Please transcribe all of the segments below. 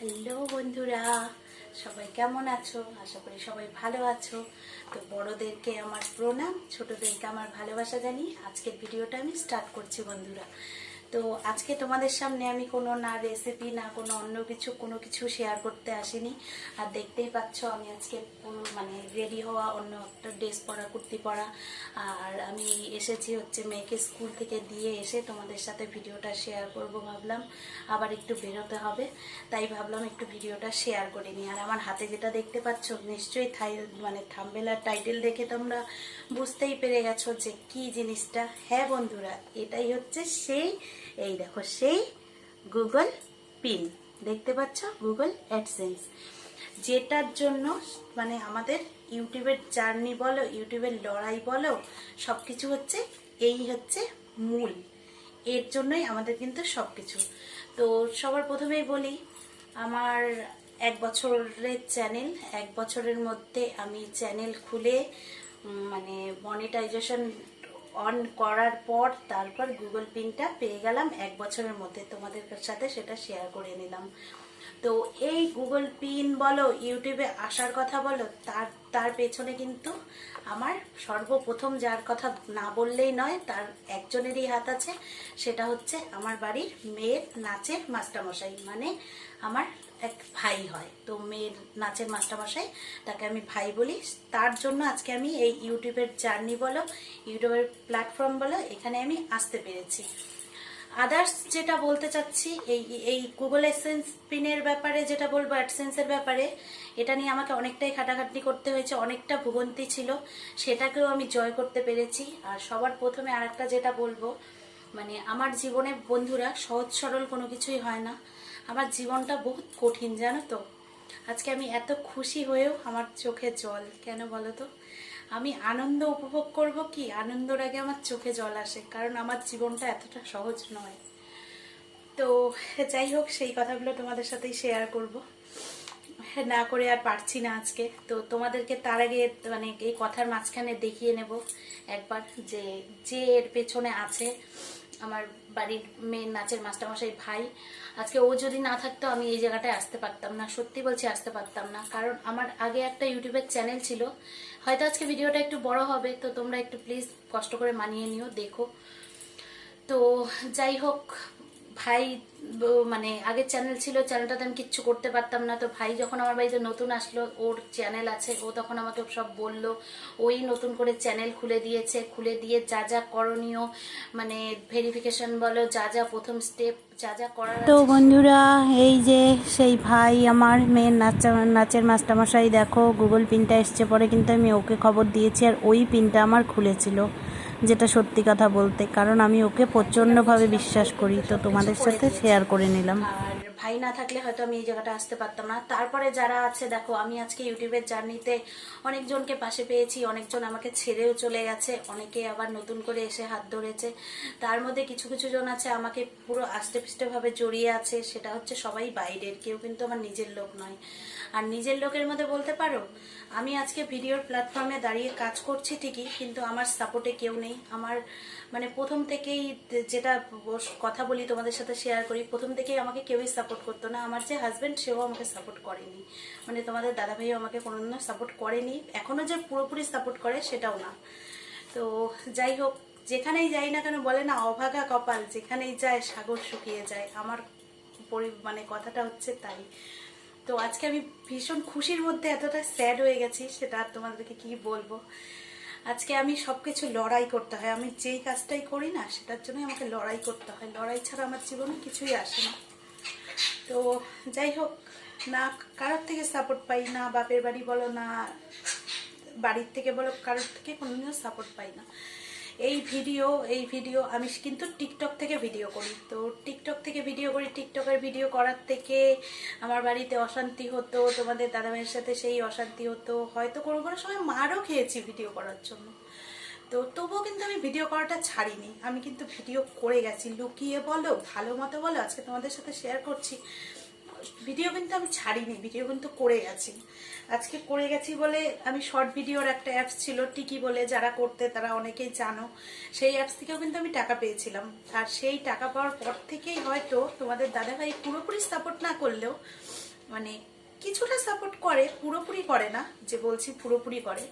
Hello বন্ধুরা, সবাই কেমন আছো? আশা করি সবাই ভালো আছো। তো বড়দেরকে আমার প্রণাম, ছোটদেরকে আমার ভালোবাসা জানি আজকের ভিডিওটা আমি স্টার্ট করছি বন্ধুরা। তো আজকে তোমাদের সামনে আমি কোনো না রেসিপি না কোনো অন্য কিছু, কোনো কিছু শেয়ার করতে আসিনি। আর দেখতেই পাচ্ছ, আমি আজকে পুরো মানে রেডি হওয়া অন্য একটা ড্রেস পরা, কুর্তি পরা। আর আমি এসেছি হচ্ছে মেয়েকে স্কুল থেকে দিয়ে এসে তোমাদের সাথে ভিডিওটা শেয়ার করব ভাবলাম। আবার একটু বেরোতে হবে, তাই ভাবলাম একটু ভিডিওটা শেয়ার করে নিই। আর আমার হাতে যেটা দেখতে পাচ্ছ, নিশ্চয়ই থাই মানে থাম্বেলার টাইটেল দেখে তোমরা বুঝতেই পেরে গেছো যে কি জিনিসটা। হ্যাঁ বন্ধুরা, এটাই হচ্ছে সেই এই দেখো সেই গুগল পিন দেখতে পাচ্ছ? গুগল অ্যাডসেন্স যেটার জন্য মানে আমাদের ইউটিউবের জার্নি বলো, ইউটিউবের লড়াই বলো সব কিছু হচ্ছে এই হচ্ছে মূল। এর জন্যই আমাদের কিন্তু সব কিছু তো সবার প্রথমেই বলি, আমার এক বছরের চ্যানেল, এক বছরের মধ্যে আমি চ্যানেল খুলে মানে মনিটাইজেশন অন করার পর তারপর গুগল পিনটা পেয়ে গেলাম এক বছরের মধ্যে। তোমাদের সাথে সেটা শেয়ার করে নিলাম। তো এই গুগল পিন বলো ইউটিউবে আসার কথা বলো, তার তার পেছনে কিন্তু আমার সর্বপ্রথম যার কথা না বললেই নয়, তার একজনেরই হাত আছে। সেটা হচ্ছে আমার বাড়ির মেয়ের নাচের মাস্টারমশাই মানে আমার এক ভাই হয়। তো মেয়ের নাচের মাস্টারমশাই, তাকে আমি ভাই বলি। তার জন্য আজকে আমি এই ইউটিউবের জার্নি বলো, ইউটিউবের প্ল্যাটফর্ম বলো, এখানে আমি আসতে পেরেছি। আদার্স যেটা বলতে চাচ্ছি, এই এই গুগল এসেন্স পিনের ব্যাপারে যেটা বলব অ্যাডসেন্সের ব্যাপারে, এটা নিয়ে আমাকে অনেকটাই খাটাখাটনি করতে হয়েছে, অনেকটা ভুগন্তি ছিল। সেটাকেও আমি জয় করতে পেরেছি। আর সবার প্রথমে আরেকটা যেটা বলব মানে আমার জীবনে বন্ধুরা সহজ সরল কোনো কিছুই হয় না। আমার জীবনটা বহুত কঠিন, জানো তো। আজকে আমি এত খুশি হয়েও আমার চোখে জল, কেন বলো তো? আমি আনন্দ উপভোগ করব কি? আনন্দর আগে আমার চোখে জল আসে, কারণ আমার জীবনটা এতটা সহজ নয়। তো যাই হোক, সেই কথাগুলো তোমাদের সাথেই শেয়ার করব। না করে আর পারছি না আজকে। তো তোমাদেরকে তার আগে মানে এই কথার মাঝখানে দেখিয়ে নেব একবার যে যে এর পেছনে আছে। আমার বাড়ির মেয়ে নাচের মাস্টারমশাই ভাই। আজকে ও যদি না থাকতো, আমি এই জায়গাটায় আসতে পারতাম না। সত্যি বলছি, আসতে পারতাম না। কারণ আমার আগে একটা ইউটিউবের চ্যানেল ছিল। হয়তো আজকে ভিডিওটা একটু বড় হবে, তো তোমরা একটু প্লিজ কষ্ট করে মানিয়ে নিও, দেখো। তো যাই হোক ভাই মানে আগের চ্যানেল ছিল চ্যানেলটাতে আমি কিচ্ছু করতে পারতাম না। তো ভাই যখন আমার বাড়িতে নতুন আসলো ওর চ্যানেল আছে ও তখন আমাকে সব বলল। ওই নতুন করে চ্যানেল খুলে দিয়েছে খুলে দিয়ে যা যা করণীয় মানে ভেরিফিকেশন বলো যা যা প্রথম স্টেপ যা যা করার তো বন্ধুরা এই যে সেই ভাই আমার মেয়ের নাচ নাচের মাস্টারমশাই দেখো গুগল পিনটা এসছে পরে কিন্তু আমি ওকে খবর দিয়েছি আর ওই পিনটা আমার খুলেছিল। যেটা সত্যি কথা বলতে, কারণ আমি ওকে প্রচণ্ডভাবে বিশ্বাস করি, তো তোমাদের সাথে শেয়ার করে নিলাম। ভাই না থাকলে হয়তো আমি এই জায়গাটা আসতে পারতাম না। তারপরে যারা আছে, দেখো, আমি আজকে ইউটিউবের জার্নিতে অনেকজনকে পাশে পেয়েছি, অনেকজন আমাকে ছেড়েও চলে গেছে, অনেকে আবার নতুন করে এসে হাত ধরেছে। তার মধ্যে কিছু কিছু জন আছে, আমাকে পুরো আস্তে পিষ্টে ভাবে জড়িয়ে আছে, সেটা হচ্ছে সবাই বাইরের, কেউ কিন্তু আমার নিজের লোক নয়। আর নিজের লোকের মধ্যে বলতে পারো, আমি আজকে ভিডিওর প্ল্যাটফর্মে দাঁড়িয়ে কাজ করছি ঠিকই, কিন্তু আমার সাপোর্টে কেউ নেই। আমার মানে প্রথম থেকেই যেটা কথা বলি তোমাদের সাথে শেয়ার করি, প্রথম থেকেই আমাকে কেউই সাপোর্ট করতো না। আমার যে হাজব্যান্ড সেও আমাকে সাপোর্ট করেনি। মানে তোমাদের দাদা ভাইও আমাকে কোনোদিনও সাপোর্ট করেনি। এখনও যে পুরোপুরি সাপোর্ট করে, সেটাও না। তো যাই হোক, যেখানেই যাই না কেন বলে না, অভাগা কপাল, যেখানেই যায় সাগর শুকিয়ে যায়। আমার মানে কথাটা হচ্ছে তাই। তো আজকে আমি ভীষণ খুশির মধ্যে এতটা স্যাড হয়ে গেছি, সেটা আর তোমাদেরকে কি বলব? আজকে আমি সবকিছু লড়াই করতে হয়। আমি যেই কাজটাই করি না, সেটার জন্য আমাকে লড়াই করতে হয়। লড়াই ছাড়া আমার জীবনে কিছুই আসে না। তো যাই হোক, না কারোর থেকে সাপোর্ট পাই না, বাপের বাড়ি বলো না, বাড়ির থেকে বলো, কারোর থেকে কোনোদিনও সাপোর্ট পাই না। এই ভিডিও এই ভিডিও আমি কিন্তু টিকটক থেকে ভিডিও করি। তো টিকটক থেকে ভিডিও করি টিকটকের ভিডিও করার থেকে আমার বাড়িতে অশান্তি হতো, তোমাদের দাদাভাইয়ের সাথে সেই অশান্তি হতো। হয়তো কোনো কোনো সময় মারও খেয়েছি ভিডিও করার জন্য। তো তবুও কিন্তু আমি ভিডিও করাটা ছাড়িনি। আমি কিন্তু ভিডিও করে গেছি। লুকিয়ে বলো, ভালো মতো বলো, আজকে তোমাদের সাথে শেয়ার করছি। ভিডিও কিন্তু আমি ছাড়িনি, ভিডিও কিন্তু করে গেছি। আজকে করে গেছি বলে আমি শর্ট ভিডিওর একটা অ্যাপস ছিল টিকি বলে, যারা করতে তারা অনেকেই জানো। সেই অ্যাপস থেকেও কিন্তু আমি টাকা পেয়েছিলাম। আর সেই টাকা পাওয়ার পর থেকেই হয়তো তোমাদের দাদাভাই পুরোপুরি সাপোর্ট না করলেও মানে কিছুটা সাপোর্ট করে, পুরোপুরি করে না, যে বলছি পুরোপুরি করে।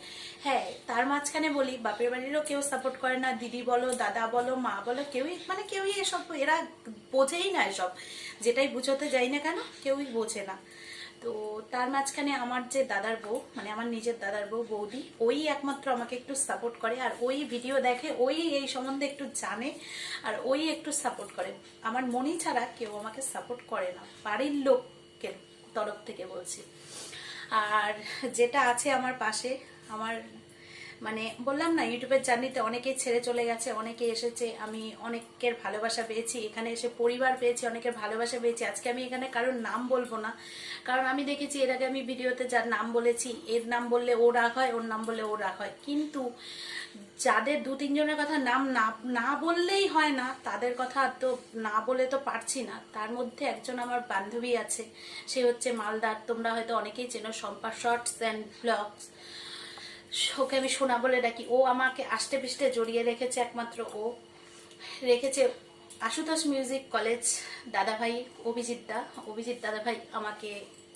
হ্যাঁ তার মাঝখানে বলি, বাপের বাড়িরও কেউ সাপোর্ট করে না, দিদি বলো, দাদা বলো, মা বলো, কেউই মানে কেউই এসব, এরা বোঝেই না এসব। যেটাই বুঝোতে যাই না কেন, কেউই বোঝে না। তো তার মাঝখানে আমার যে দাদার বউ মানে আমার নিজের দাদার বউ, বৌদি, ওই একমাত্র আমাকে একটু সাপোর্ট করে, আর ওই ভিডিও দেখে, ওই এই সম্বন্ধে একটু জানে, আর ওই একটু সাপোর্ট করে। আমার মনি ছাড়া কেউ আমাকে সাপোর্ট করে না। বাড়ির লোকের তরফ থেকে বলছি। আর যেটা আছে আমার পাশে আমার মানে বললাম না, ইউটিউবের জার্নিতে অনেকেই ছেড়ে চলে গেছে, অনেকে এসেছে, আমি অনেকের ভালোবাসা পেয়েছি, এখানে এসে পরিবার পেয়েছি, অনেকের ভালোবাসা পেয়েছি, আজকে আমি এখানে কারোর নাম বলব না। কারণ আমি দেখেছি এর আগে আমি ভিডিওতে যার নাম বলেছি, এর নাম বললে ও রাগ হয়, ওর নাম বললে ও রাগ হয়। কিন্তু যাদের দু তিনজনের কথা নাম না না বললেই হয় না, তাদের কথা তো না বলে তো পারছি না। তার মধ্যে একজন আমার বান্ধবী আছে, সে হচ্ছে মালদার, তোমরা হয়তো অনেকেই চেনো, Sampa shorts and vlogs okay আমি সোনা বলে ডাকি। ও আমাকে আষ্টে পিষ্টে জড়িয়ে রেখেছে একমাত্র ও। রেখেছে আশুতোষ মিউজিক কলেজ দাদাভাই অভিজিৎ দা। অভিজিৎ দাদাভাই আমাকে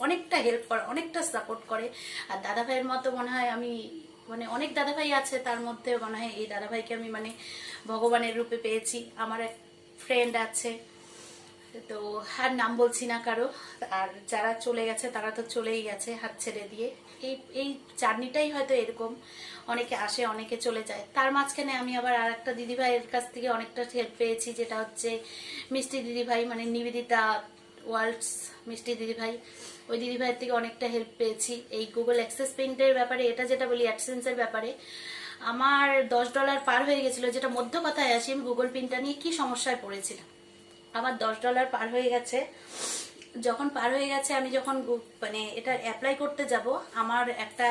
অনেকটা হেল্প করে, অনেকটা সাপোর্ট করে। আর দাদাভাইয়ের মতো মনে হয় আমি মানে অনেক দাদাভাই আছে, তার মধ্যে মনে হয় এই দাদাভাইকে আমি মানে ভগবানের রূপে পেয়েছি। আমার এক ফ্রেন্ড আছে, তো আর নাম বলছি না কারও। আর যারা চলে গেছে তারা তো চলেই গেছে হাত ছেড়ে দিয়ে। এই এই জার্নিটাই হয়তো এরকম। অনেকে আসে, অনেকে চলে যায়। তার মাঝখানে আমি আবার আর একটা দিদিভাইয়ের কাছ থেকে অনেকটা হেল্প পেয়েছি, যেটা হচ্ছে মিষ্টি দিদিভাই মানে নিবেদিতা ওয়ার্ল্ডস মিষ্টি দিদিভাই। ওই দিদিভাইয়ের থেকে অনেকটা হেল্প পেয়েছি। এই গুগল অ্যাক্সেস পেইন্টের ব্যাপারে, এটা যেটা বলি অ্যাডসেন্সের ব্যাপারে, আমার দশ ডলার পার হয়ে গেছিল। যেটা মধ্য কথায় আসি, আমি গুগল পিনটা নিয়ে কি সমস্যায় পড়েছিলাম? আমার দশ ডলার পার হয়ে গেছে। যখন পার হয়ে গেছে, আমি যখন মানে এটা অ্যাপ্লাই করতে যাব, আমার একটা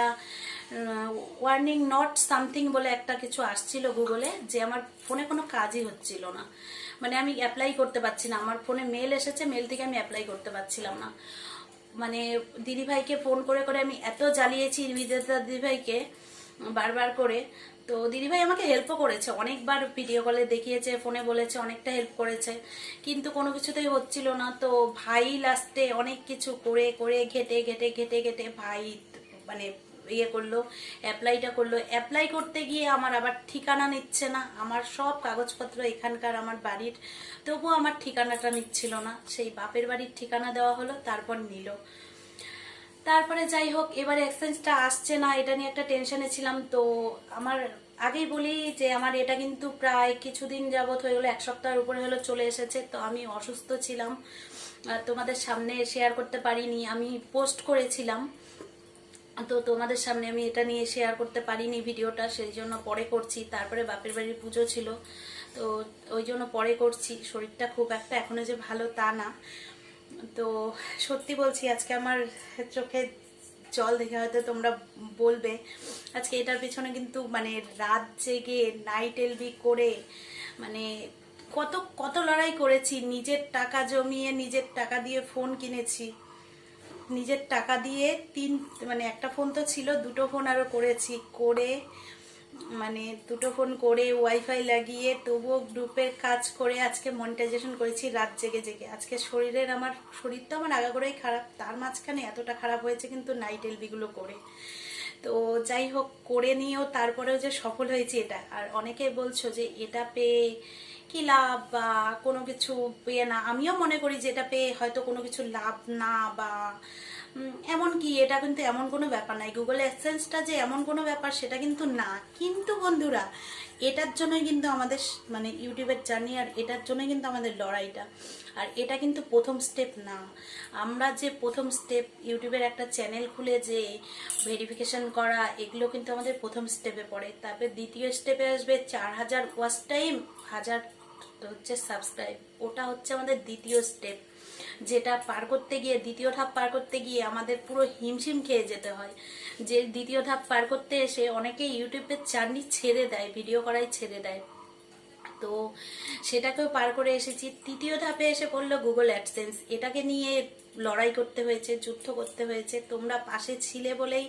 ওয়ার্নিং নট সামথিং বলে একটা কিছু আসছিল গুগলে যে আমার ফোনে কোনো কাজই হচ্ছিল না। মানে আমি অ্যাপ্লাই করতে পারছি না, আমার ফোনে মেল এসেছে মেল থেকে আমি অ্যাপ্লাই করতে পারছিলাম না। মানে দিদিভাইকে ফোন করে করে আমি এত জ্বালিয়েছি বিজেতা দিদিভাইকে বারবার করে তো দিদিভাই আমাকে হেল্পও করেছে। অনেকবার ভিডিও কলে দেখিয়েছে ফোনে বলেছে, অনেকটা হেল্প করেছে। কিন্তু কোনো কিছুতেই হচ্ছিল না। তো ভাই লাস্টে অনেক কিছু করে করে ঘেটে ঘেটে ঘেটে ঘেটে ভাই মানে ইয়ে করল অ্যাপ্লাইটা করল। অ্যাপ্লাই করতে গিয়ে আমার আবার ঠিকানা নিচ্ছে না। আমার সব কাগজপত্র এখানকার আমার বাড়ির। তবুও আমার ঠিকানাটা নিচ্ছিল না। সেই বাপের বাড়ির ঠিকানা দেওয়া হলো, তারপর নিল। তারপরে যাই হোক, এবারে এক্সচেঞ্জটা আসছে না, এটা নিয়ে একটা টেনশনে ছিলাম। তো আমার আগেই বলি যে আমার এটা কিন্তু প্রায় কিছুদিন যাবত হয়ে গেলো, এক সপ্তাহের উপরে হলো চলে এসেছে। তো আমি অসুস্থ ছিলাম। তোমাদের সামনে শেয়ার করতে পারিনি, আমি পোস্ট করেছিলাম। তো তোমাদের সামনে আমি এটা নিয়ে শেয়ার করতে পারিনি ভিডিওটা, সেই জন্য পরে করছি। তারপরে বাপের বাড়ির পুজো ছিল। তো ওই জন্য পরে করছি, শরীরটা খুব একটা এখনও যে ভালো তা না। তো সত্যি বলছি, আজকে আমার চোখে জল দেখে হয়তো তোমরা বলবে, আজকে এটার পিছনে কিন্তু মানে রাত জেগে নাইট এলবি করে মানে কত কত লড়াই করেছি, নিজের টাকা জমিয়ে নিজের টাকা দিয়ে ফোন কিনেছি। নিজের টাকা দিয়ে তিন মানে একটা ফোন তো ছিল, দুটো ফোন আরও করেছি, করে মানে দুটো ফোন করে ওয়াইফাই লাগিয়ে, তবুও গ্রুপের কাজ করে আজকে মনিটাইজেশন করেছি, রাত জেগে জেগে। আজকে শরীরের আমার, শরীরটা আমার আগাগোড়াই খারাপ, তার মাঝখানে এতটা খারাপ হয়েছে কিন্তু নাইট এলবিগুলো করে। তো যাই হোক, করে নিয়েও তারপরেও যে সফল হয়েছে এটা। আর অনেকে বলছো যে এটা পেয়ে কি লাভ বা কোনো কিছু পেয়ে না। আমিও মনে করি যে এটা পেয়ে হয়তো কোনো কিছু লাভ না বা এমন কি? এটা কিন্তু এমন কোনো ব্যাপার নাই। গুগল অ্যাডসেন্সটা যে এমন কোনো ব্যাপার, সেটা কিন্তু না। কিন্তু বন্ধুরা, এটার জন্যই কিন্তু আমাদের মানে ইউটিউবের জার্নি আর এটার জন্যই কিন্তু আমাদের লড়াইটা। আর এটা কিন্তু প্রথম স্টেপ না। আমরা যে প্রথম স্টেপ ইউটিউবের একটা চ্যানেল খুলে যে ভেরিফিকেশন করা, এগুলো কিন্তু আমাদের প্রথম স্টেপে পড়ে। তারপরে দ্বিতীয় স্টেপে আসবে চার হাজার ওয়াচ টাইম হাজার হচ্ছে সাবস্ক্রাইব ওটা হচ্ছে আমাদের দ্বিতীয় স্টেপ যেটা পার করতে গিয়ে, দ্বিতীয় ধাপ পার করতে গিয়ে আমাদের পুরো হিমশিম খেয়ে যেতে হয়। যে দ্বিতীয় ধাপ পার করতে এসে অনেকে ইউটিউবের চার্নি ছেড়ে দেয় ভিডিও করাই ছেড়ে দেয়। তো সেটাকেও পার করে এসেছি। তৃতীয় ধাপে এসে পড়ল গুগল অ্যাডসেন্স এটাকে নিয়ে লড়াই করতে হয়েছে, যুদ্ধ করতে হয়েছে। তোমরা পাশে ছিলে বলেই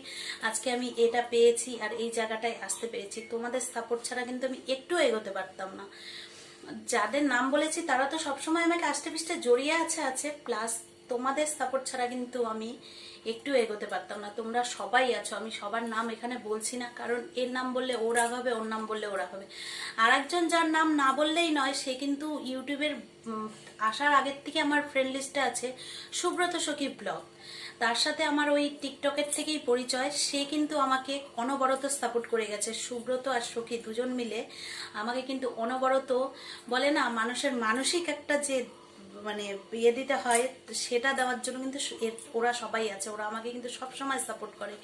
আজকে আমি এটা পেয়েছি আর এই জায়গাটায় আসতে পেরেছি। তোমাদের সাপোর্ট ছাড়া কিন্তু আমি একটু এগোতে পারতাম না। যাদের নাম বলেছি, তারা তো সবসময় আমাকে আষ্টে পিষ্টে জড়িয়ে আছে আছে। প্লাস তোমাদের সাপোর্ট ছাড়া কিন্তু আমি একটু এগোতে পারতাম না। তোমরা সবাই আছো, আমি সবার নাম এখানে বলছি না, কারণ এর নাম বললে ও রাগ হবে, ওর নাম বললে ওরা হবে। আর একজন যার নাম না বললেই নয়, সে কিন্তু ইউটিউবের আসার আগের থেকে আমার ফ্রেন্ড লিস্টে আছে, সুব্রত সখী ব্লগ তার সাথে আমার ওই টিকটকের থেকেই পরিচয়। সে কিন্তু আমাকে অনবরত সাপোর্ট করে গেছে, সুব্রত আর সখী দুজন মিলে। আমাকে কিন্তু অনবরত বলে না, মানুষের মানসিক একটা যে মানে ইয়ে দিতে হয় সেটা দেওয়ার জন্য কিন্তু ওরা সবাই আছে। ওরা আমাকে কিন্তু সব সময় সাপোর্ট করে।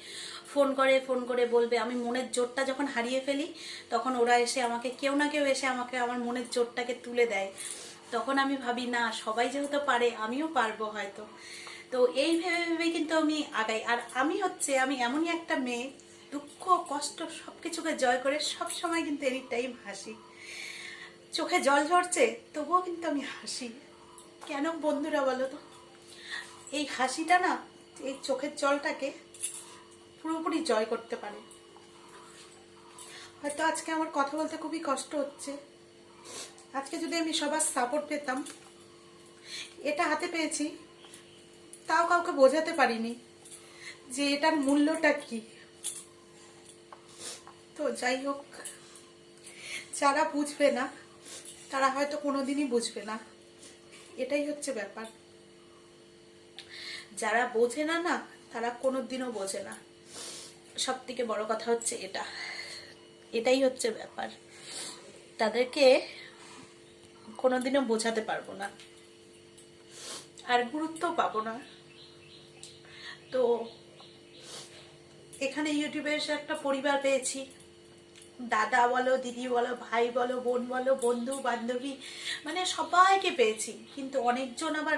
ফোন করে ফোন করে বলবে, আমি মনের জোরটা যখন হারিয়ে ফেলি, তখন ওরা এসে আমাকে, কেউ না কেউ এসে আমাকে আমার মনের জোরটাকে তুলে দেয়। তখন আমি ভাবি, না, সবাই যেহেতু পারে, আমিও পারব হয়তো। তো এই ভেবে ভেবে কিন্তু আমি আগাই। আর আমি হচ্ছে, আমি এমনই একটা মেয়ে, দুঃখ, কষ্ট সব কিছুকে জয় করে সব সময় কিন্তু এনি টাইম হাসি। চোখে জল ঝরছে, তবুও কিন্তু আমি হাসি। কেন বন্ধুরা বলো তো? এই হাসিটা না, এই চোখের জলটাকে পুরোপুরি জয় করতে পারে। হয়তো আজকে আমার কথা বলতে খুবই কষ্ট হচ্ছে। আজকে যদি আমি সবার সাপোর্ট পেতাম, এটা হাতে পেয়েছি, তাও কাউকে বোঝাতে পারিনি যে এটার মূল্যটা কি। তো যাই হোক, যারা বুঝবে না, তারা হয়তো কোনোদিনই বুঝবে না। এটাই হচ্ছে ব্যাপার। যারা বোঝে না না, তারা কোনোদিনও বোঝে না। সব থেকে বড় কথা হচ্ছে এটা। এটাই হচ্ছে ব্যাপার। তাদেরকে কোনোদিনও বোঝাতে পারব না। আর গুরুত্ব পাবো না। তো, এখানে ইউটিউবে এসে একটা পরিবার পেয়েছি। দাদা বলো, দিদি বলো, ভাই বলো, বোন বলো, বন্ধু, বান্ধবী মানে সবাইকে পেয়েছি। কিন্তু অনেকজন আবার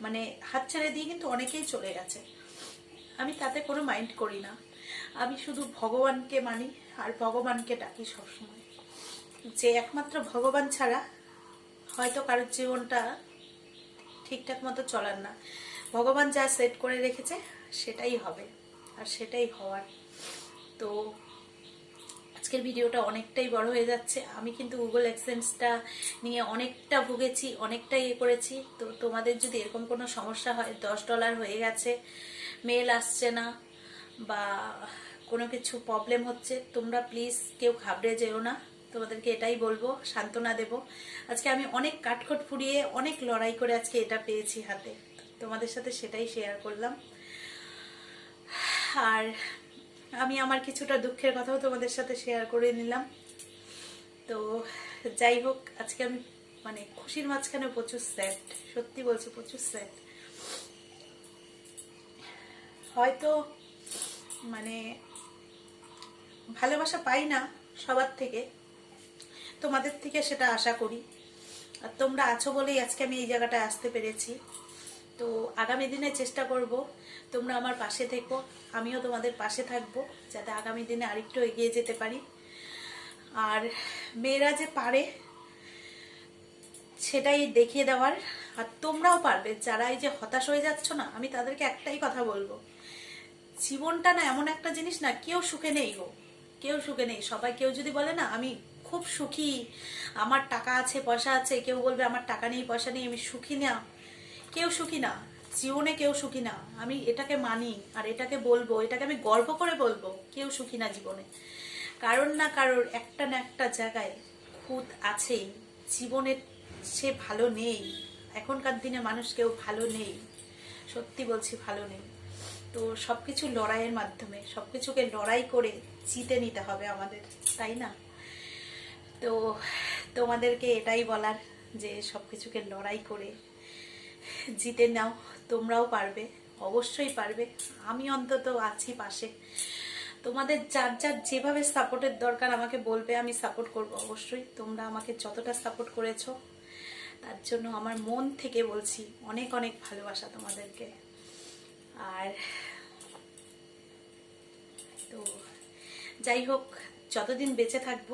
মানে হাত ছেড়ে দিয়ে কিন্তু অনেকেই চলে গেছে। আমি তাতে কোনো মাইন্ড করি না। আমি শুধু ভগবানকে মানি আর ভগবানকে ডাকি সবসময়। যে একমাত্র ভগবান ছাড়া হয়তো কারোর জীবনটা ঠিকঠাক মতো চলার না। ভগবান যা সেট করে রেখেছে, সেটাই হবে। আর সেটাই হওয়ার। তো আজকের ভিডিওটা অনেকটাই বড় হয়ে যাচ্ছে। আমি কিন্তু গুগল এক্সেন্সটা নিয়ে অনেকটা ভুগেছি অনেকটা ইয়ে করেছি। তো তোমাদের যদি এরকম কোনো সমস্যা হয়, দশ ডলার হয়ে গেছে মেল আসছে না বা কোনো কিছু প্রবলেম হচ্ছে, তোমরা প্লিজ কেউ ঘাবড়ে যেও না। তোমাদেরকে এটাই বলব, সান্ত্বনা দেব। আজকে আমি অনেক কাঠখট ফুরিয়ে, অনেক লড়াই করে আজকে এটা পেয়েছি হাতে। তোমাদের সাথে সেটাই শেয়ার করলাম। আর আমি আমার কিছুটা দুঃখের কথাও তোমাদের সাথে শেয়ার করে নিলাম। তো যাই হোক, আজকে আমি মানে খুশির মাঝখানে প্রচুর স্যাড সত্যি বলছি প্রচুর স্যাড হয়তো মানে ভালোবাসা পাই না সবার থেকে, তোমাদের থেকে সেটা আশা করি। আর তোমরা আছো বলেই আজকে আমি এই জায়গাটায় আসতে পেরেছি। তো আগামী দিনে চেষ্টা করব, তোমরা আমার পাশে থেকো, আমিও তোমাদের পাশে থাকব, যাতে আগামী দিনে আরেকটু এগিয়ে যেতে পারি। আর মেয়েরা যে পারে, সেটাই দেখিয়ে দেওয়ার, আর তোমরাও পারবে যারা এই যে হতাশ হয়ে যাচ্ছ না, আমি তাদেরকে একটাই কথা বলব, জীবনটা না এমন একটা জিনিস না, কেউ সুখে নেই গো কেউ সুখে নেই, সবাই কেউ যদি বলে না, আমি খুব সুখী, আমার টাকা আছে, পয়সা আছে, কেউ বলবে, আমার টাকা নেই, পয়সা নেই, আমি সুখী না কেউ সুখী না, জীবনে কেউ সুখী না। আমি এটাকে মানি আর এটাকে বলব, এটাকে আমি গর্ব করে বলব, কেউ সুখী না জীবনে। কারণ না কারোর একটা না একটা জায়গায় খুঁত আছেই, জীবনে সে ভালো নেই। এখনকার দিনে মানুষ কেউ ভালো নেই, সত্যি বলছি ভালো নেই। তো সবকিছু লড়াইয়ের মাধ্যমে, সবকিছুকে লড়াই করে জিতে নিতে হবে আমাদের, তাই না? তো তোমাদেরকে এটাই বলার যে সবকিছুকে লড়াই করে জিতে নাও, তোমরাও পারবে, অবশ্যই পারবে, আমি অন্তত আছি পাশে। তোমাদের যার যার যেভাবে সাপোর্টের দরকার আমাকে বলবে, আমি সাপোর্ট করব অবশ্যই। তোমরা আমাকে যতটা সাপোর্ট করেছ, তার জন্য আমার মন থেকে বলছি, অনেক অনেক ভালোবাসা তোমাদেরকে। আর তো যাই হোক, যতদিন বেঁচে থাকব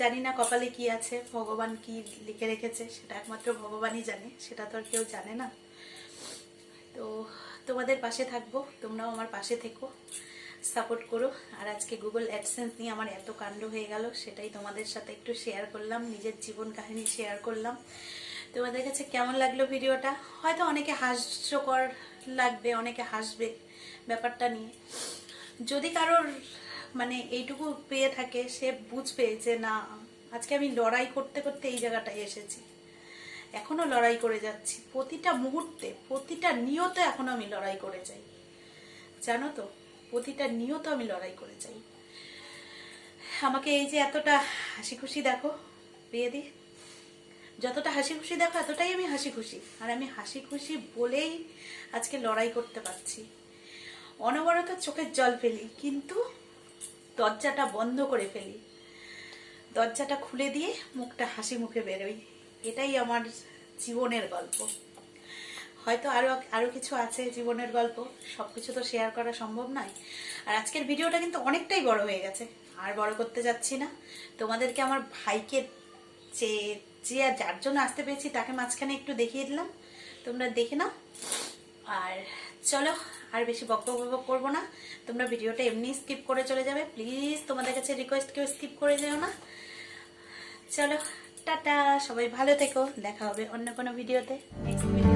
জানি না কপালে কি আছে, ভগবান কি লিখে রেখেছে, সেটা একমাত্র ভগবানই জানে, সেটা তো আর কেউ জানে না। তো তোমাদের পাশে থাকব, তোমরাও আমার পাশে থেকো সাপোর্ট করো। আর আজকে গুগল অ্যাডসেন্স নিয়ে আমার এত কাণ্ড হয়ে গেল, সেটাই তোমাদের সাথে একটু শেয়ার করলাম, নিজের জীবন কাহিনী শেয়ার করলাম। তোমাদের কাছে কেমন লাগল ভিডিওটা? হয়তো অনেকে হাস্যকর লাগবে, অনেকে হাসবে ব্যাপারটা নিয়ে। যদি কারোর মানে এইটুকু পেয়ে থাকে, সে বুঝবে যে না, আজকে আমি লড়াই করতে করতে এই জায়গাটায় এসেছি। এখনও লড়াই করে যাচ্ছি। প্রতিটা মুহূর্তে, প্রতিটা নিয়তে এখনও আমি লড়াই করে যাই। জানো তো, প্রতিটা নিয়ত আমি লড়াই করে যাই। আমাকে এই যে এতটা হাসি খুশি দেখো বিয়ে দিয়ে যতটা হাসি খুশি দেখো, এতটাই আমি হাসি খুশি আর আমি হাসি খুশি বলেই আজকে লড়াই করতে পারছি। অনবরত চোখের জল ফেলি, কিন্তু দরজাটা বন্ধ করে ফেলি। দরজাটা খুলে দিয়ে মুখটা হাসি মুখে বেরোই। এটাই আমার জীবনের গল্প। হয়তো আরও আরও কিছু আছে জীবনের গল্প, সবকিছু তো শেয়ার করা সম্ভব নয়। আর আজকের ভিডিওটা কিন্তু অনেকটাই বড় হয়ে গেছে। আর বড় করতে যাচ্ছি না। তোমাদেরকে আমার ভাইকে যে যে যার জন্য আসতে পেরেছি তাকে মাঝখানে একটু দেখিয়ে দিলাম। তোমরা দেখে নাও। আর চলো আর বেশি বকবক বকবক করব না। তোমরা ভিডিওটা এমনি স্কিপ করে চলে যাবে। প্লিজ তোমাদের কাছে রিকোয়েস্ট কেউ স্কিপ করে যেও না। চলো, টাটা। সবাই ভালো থেকো। দেখা হবে অন্য কোনো ভিডিওতে নেক্সট